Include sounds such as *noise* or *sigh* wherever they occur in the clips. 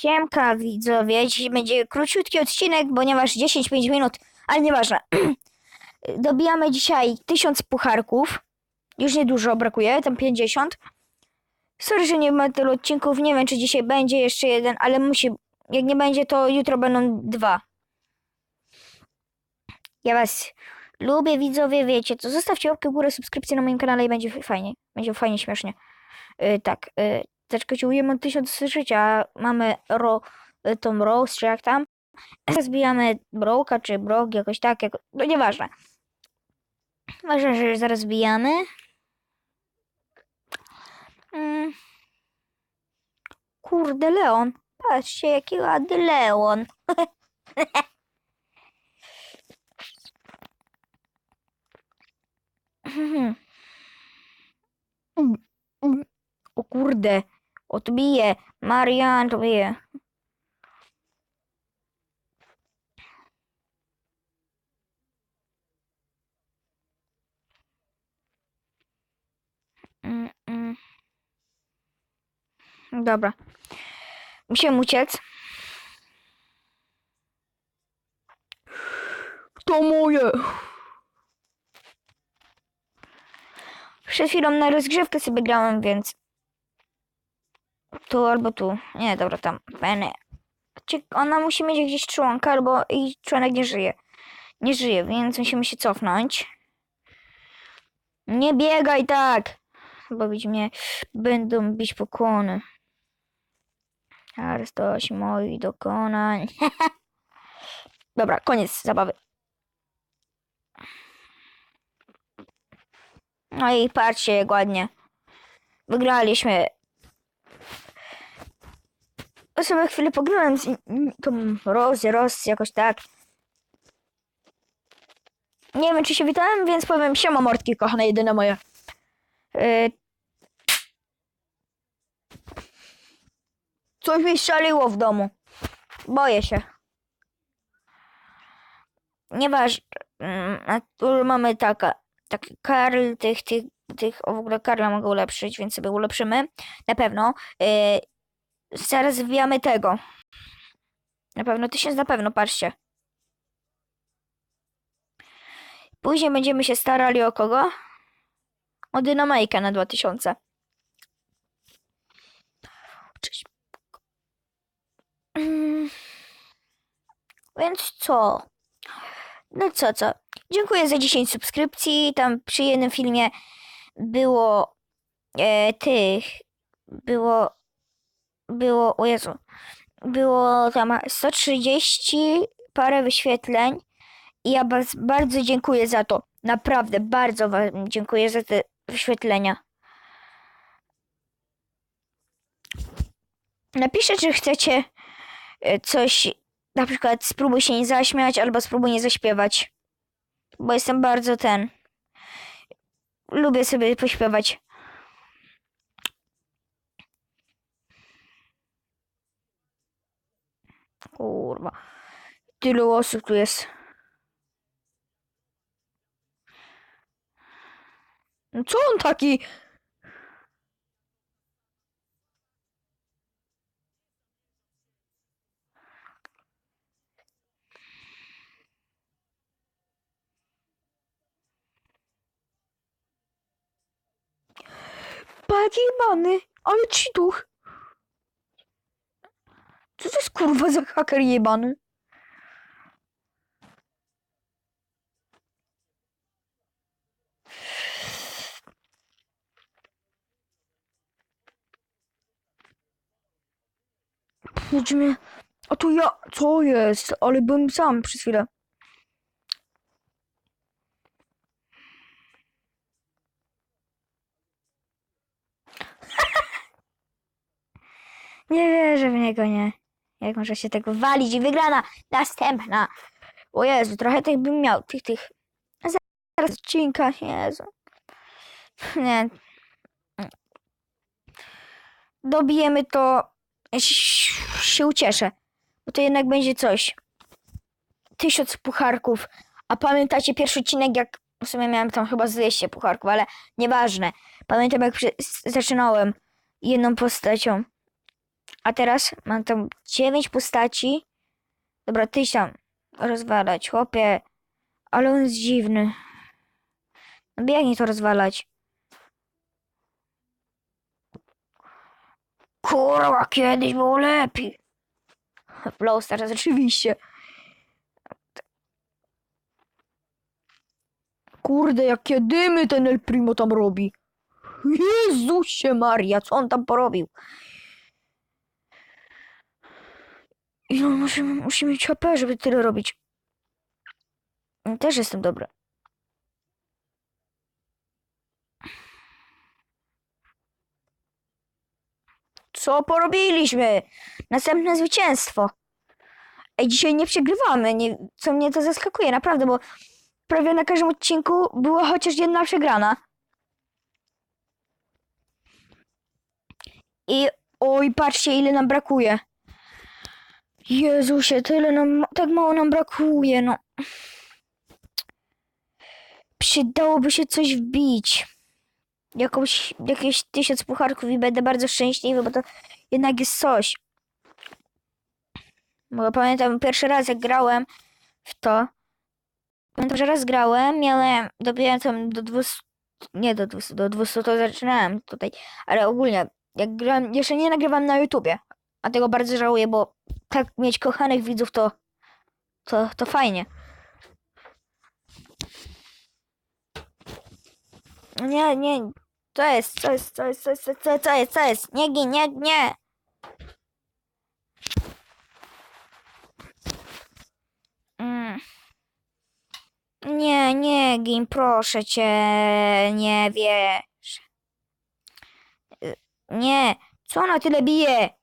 Siemka widzowie, dzisiaj będzie króciutki odcinek, ponieważ 10-5 minut, ale nieważne. *clears throat* Dobijamy dzisiaj 1000 pucharków. Już niedużo brakuje, tam 50. Sorry, że nie ma tylu odcinków, nie wiem czy dzisiaj będzie jeszcze jeden, ale musi, jak nie będzie to jutro będą dwa. Ja was lubię widzowie, wiecie co, zostawcie łapkę w górę, subskrypcję na moim kanale i będzie fajnie, będzie fajnie, śmiesznie. Yy, tak, yy, zaczekujemy tysiąc życia, mamy ro, y, tą Rose, czy jak tam. *clears throat* Zbijamy Broka, czy Brok, jakoś tak, jako, no nieważne. Ważne, że zaraz zbijamy. Mm. Kurde, Leon. Patrzcie, jaki ładny Leon. *laughs* O kurde, odbije. Marian, odbije. Mm, mm. Dobra. Musimy uciec. To moje. Przed chwilą na rozgrzewkę sobie grałem, więc tu albo tu. Nie, dobra, tam. Penny. Ona musi mieć gdzieś członka, albo jej członek nie żyje. Nie żyje, więc musimy się cofnąć. Nie biegaj tak! Bo bić mnie będą bić pokłony. Arstoś moich dokonań. *laughs* Dobra, koniec zabawy. No i patrzcie jak ładnie. Wygraliśmy. Ja sobie chwilę pograłem z tą Rose, jakoś tak. Nie wiem, czy się witałem, więc powiem siema mordki, kochane, jedyne moje. Yy... Coś mi strzeliło w domu. Boję się. Nieważne. Mm, A tu mamy taka, taki Karl, tych, tych, tych, o w ogóle Karla mogę ulepszyć, więc sobie ulepszymy. Na pewno. Yy... Zaraz wbijamy tego. Na pewno tysiąc, na pewno, patrzcie. Później będziemy się starali o kogo? O dynamajkę na 2000. Cześć. Mm. Więc co? No co, co? Dziękuję za 10 subskrypcji. Tam przy jednym filmie było e, tych. Było. Było. O Jezu. Było tam 130 parę wyświetleń. I ja was bardzo dziękuję za to. Naprawdę, bardzo wam dziękuję za te wyświetlenia. Napiszę, czy chcecie e, coś, na przykład spróbuj się nie zaśmiać, albo spróbuj nie zaśpiewać. Bo jestem bardzo ten. Lubię sobie pośpiewać. Kurwa. Tylu osób tu jest. No Co on taki? Panie jebany, ale ci duch. Co to jest kurwa za haker jebany? Jedziemy. A to ja. Co jest? Ale byłem sam przez chwilę. *laughs* Nie wierzę w niego, nie. Jak może się tego walić i wygrana następna. O Jezu, trochę tych bym miał, tych, tych. Zaraz odcinka, Jezu. Nie. Dobijemy to. Się ucieszę. Bo to jednak będzie coś. Tysiąc pucharków. A pamiętacie pierwszy odcinek, jak w sumie miałem tam chyba z 200 pucharków, ale nieważne. Pamiętam, jak zaczynałem jedną postacią. A teraz mam tam dziewięć postaci. Dobra, tyś tam rozwalać, chłopie. Ale on jest dziwny. No biegnij to rozwalać. Kurwa, kiedyś było lepiej. W Brawl Stars oczywiście. Kurde, jakie dymy ten El Primo tam robi. Jezusie Maria, co on tam porobił? I on musi, musi mieć HP, żeby tyle robić. Też jestem dobry. Co porobiliśmy? Następne zwycięstwo. Ej, dzisiaj nie przegrywamy, nie, co mnie to zaskakuje, naprawdę, bo prawie na każdym odcinku była chociaż jedna przegrana. I oj, patrzcie, ile nam brakuje. Jezusie, tyle nam, tak mało nam brakuje, no. Przydałoby się coś wbić. Jakąś, jakieś tysiąc pucharków i będę bardzo szczęśliwy, bo to jednak jest coś. Bo pamiętam pierwszy raz jak grałem w to. Pamiętam, że raz grałem, miałem, dobiłem tam do 200, nie do 200, do 200 to zaczynałem tutaj, ale ogólnie, jak grałem, jeszcze nie nagrywam na YouTubie, a tego bardzo żałuję, bo tak mieć kochanych widzów to, to, to fajnie. Nie, nie, to jest, to jest, to jest, to jest, to jest, to jest, to jest, nie gin, nie, nie. Mm. Nie, nie gin, proszę cię, nie wiesz. Nie, co ona tyle bije?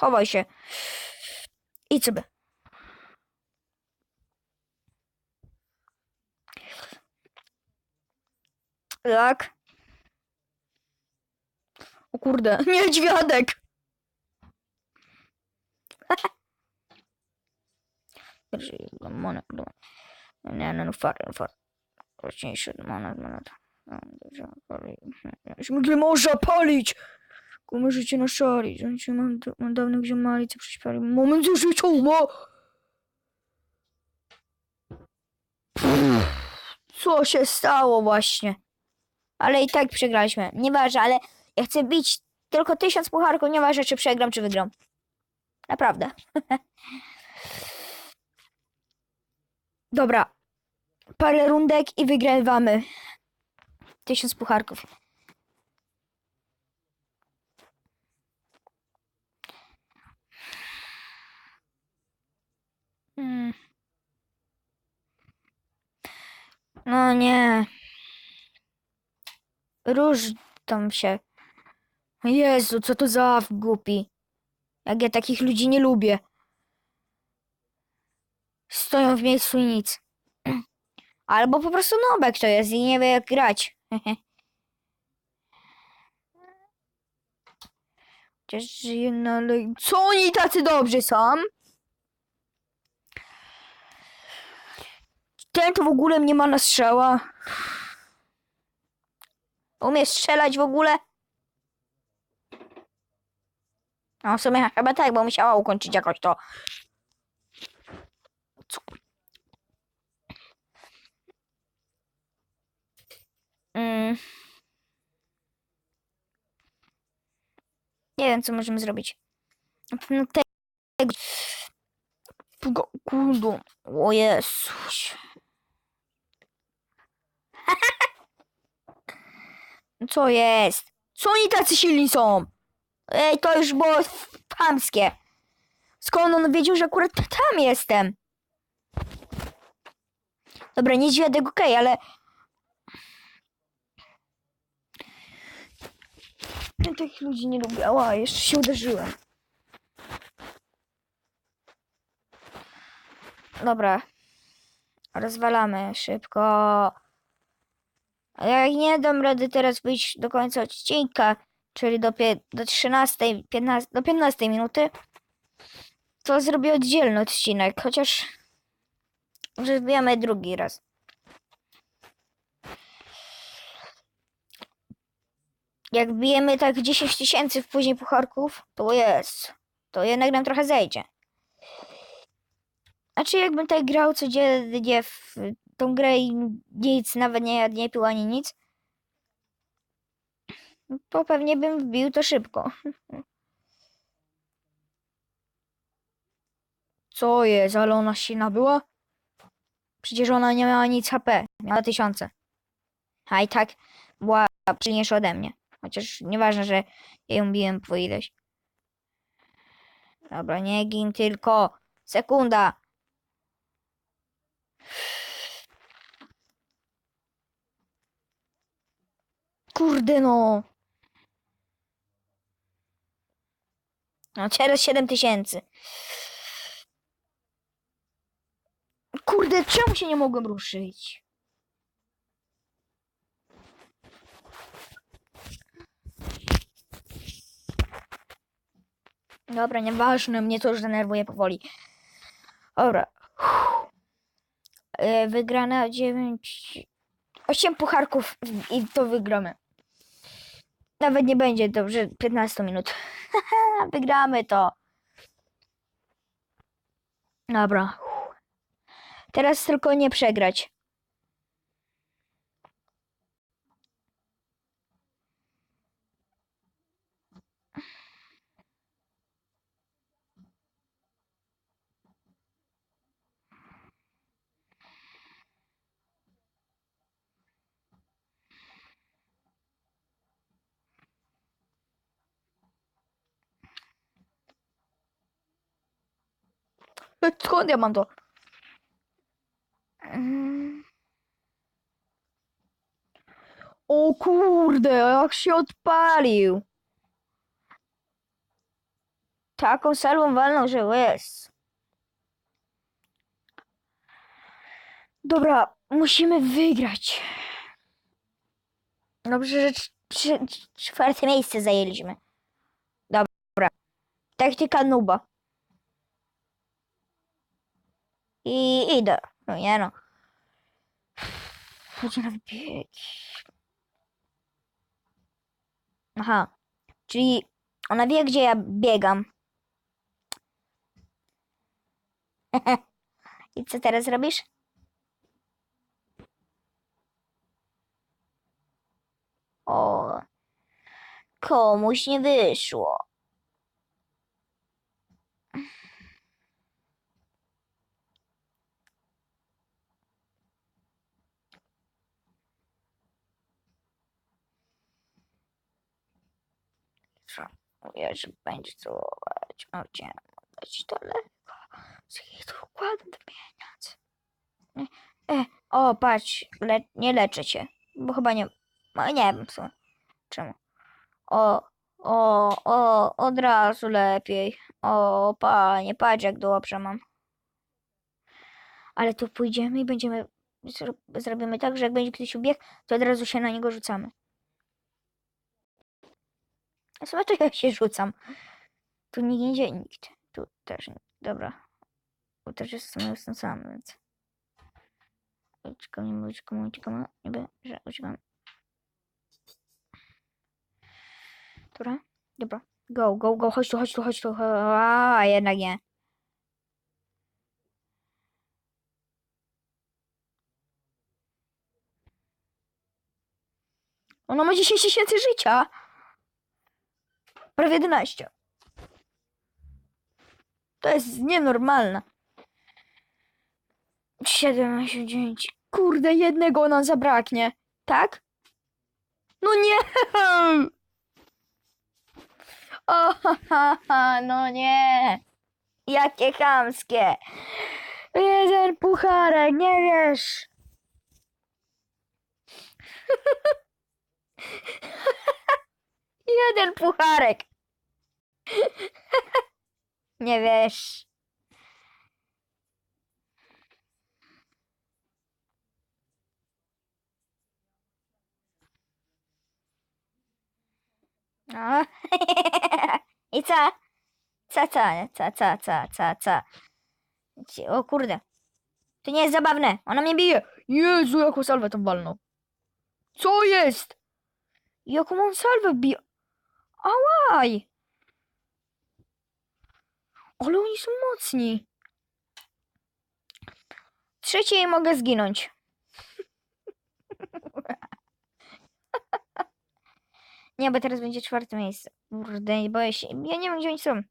Chowaj się. Idź sobie. Tak. O kurde, *laughs* niedźwiadek. Monet, nie, no, no, far, far. Głośniejszy, monet, monet. Śmigle można palić! Możecie naszalić. On cię mam, mam dawnych ziomali, co prześpali. Moment ma! Co się stało właśnie? Ale i tak przegraliśmy. Nieważne, ale ja chcę bić tylko tysiąc pucharków, nieważne czy przegram, czy wygram. Naprawdę. *laughs* Dobra. Parę rundek i wygrywamy. Tysiąc pucharków. No nie. Róż tam się. Jezu, co to za głupi. Jak ja takich ludzi nie lubię. Stoją w miejscu i nic. *clears throat* Albo po prostu nobek to jest i nie wie jak grać. *laughs* Chociaż ale... Co oni tacy dobrzy są? Ten to w ogóle nie ma na strzała. Umie strzelać w ogóle? No w sumie chyba tak, bo musiała ukończyć jakoś to. Co? Mm. Nie wiem, co możemy zrobić. Pewno tego. Kuldu. O Jezus. *laughs* Co jest? Co oni tacy silni są? Ej, to już było chamskie. Skąd on wiedział, że akurat tam jestem? Dobra, niedźwiadek okej, ale... Ja tych ludzi nie lubię. Ała, jeszcze się uderzyłem. Dobra. Rozwalamy szybko. Jak nie dam rady teraz wyjść do końca odcinka, czyli do, do 13, 15, do 15 minuty, to zrobię oddzielny odcinek, chociaż wbijamy drugi raz. Jak bijemy tak 10 tysięcy później pucharków, to jest. To jednak nam trochę zejdzie. A czy jakbym tak grał codziennie w tą grę i nic, nawet nie, nie pił ani nic, to pewnie bym wbił to szybko. *laughs* Co jest, ale ona silna była? Przecież ona nie miała nic HP, miała tysiące. A i tak była silniejsza ode mnie. Chociaż nieważne, że ja ją biłem po ileś. Dobra, nie gin tylko. Sekunda. Kurde no. No teraz 7 tysięcy. Kurde, czemu się nie mogłem ruszyć? Dobra, nieważne, mnie to już denerwuje powoli. Dobra. E, Wygrana 9... 8 pucharków i to wygramy. Nawet nie będzie dobrze 15 minut. *laughs* Wygramy to. Dobra. Teraz tylko nie przegrać. *laughs* Skąd ja mam to? O kurde, jak się odpalił. Taką salwą walną, że łez. Dobra, musimy wygrać. Dobrze, że cz- cz- czwarte miejsce zajęliśmy. Dobra. Taktyka nuba. I idę. No nie no. Chodź na bieg. Aha. Czyli ona wie, gdzie ja biegam. *laughs* I co teraz robisz? O. Komuś nie wyszło. Mówię, że będzie celować. Chciałem oddać daleko. Z ich układem pieniądze. E, o, patrz, le nie leczę cię. Bo chyba nie. No, nie wiem co. Czemu? O, o, o, od razu lepiej. O, panie, patrz jak dobrze mam. Ale tu pójdziemy i będziemy. zro- Zrobimy tak, że jak będzie ktoś ubiegł, to od razu się na niego rzucamy. A sobie to ja się rzucam. Tu nie idzie nikt. Tu też nikt. Dobra. Tu też jestem, jestem sam, więc. Uciekamy, uciekamy, uciekamy. Niby, że uciekamy. Dobra. Dobra. Go, go, go. Chodź tu, chodź tu, chodź tu. A, jednak nie. Ona ma 10 tysięcy życia. Prawie 11. To jest nienormalne. 7, 8, 9. Kurde, jednego nam zabraknie. Tak? No nie! *laughs* O, *laughs* no nie! Jakie chamskie! Jeden pucharek, nie wiesz! *laughs* Jeden pucharek! *laughs* Nie wiesz. No. *laughs* I co? Co, co, co, co, co, co, co? O kurde. To nie jest zabawne. Ona mnie bije. Jezu, jaką salwę tam walną. Co jest? Jaką on salwę bi... Ałaj! Ale oni są mocni. Trzeciej mogę zginąć. *laughs* Nie, bo teraz będzie czwarte miejsce. Kurde, boję się. Ja nie wiem, gdzie oni są.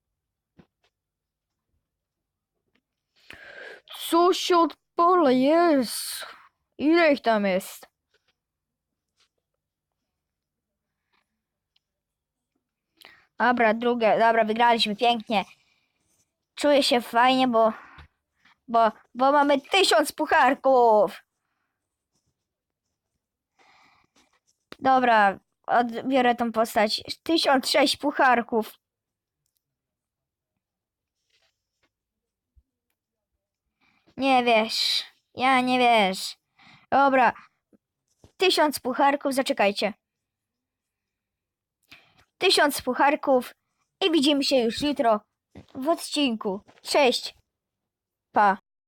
Co się odpala jest? Ile ich tam jest? Dobra, drugie, dobra, wygraliśmy pięknie. Czuję się fajnie, bo, bo, bo mamy tysiąc pucharków. Dobra, odbiorę tą postać. Tysiąc sześć pucharków. Nie wiesz. Ja nie wiesz. Dobra. Tysiąc pucharków, zaczekajcie. Tysiąc pucharków i widzimy się już jutro w odcinku. Cześć.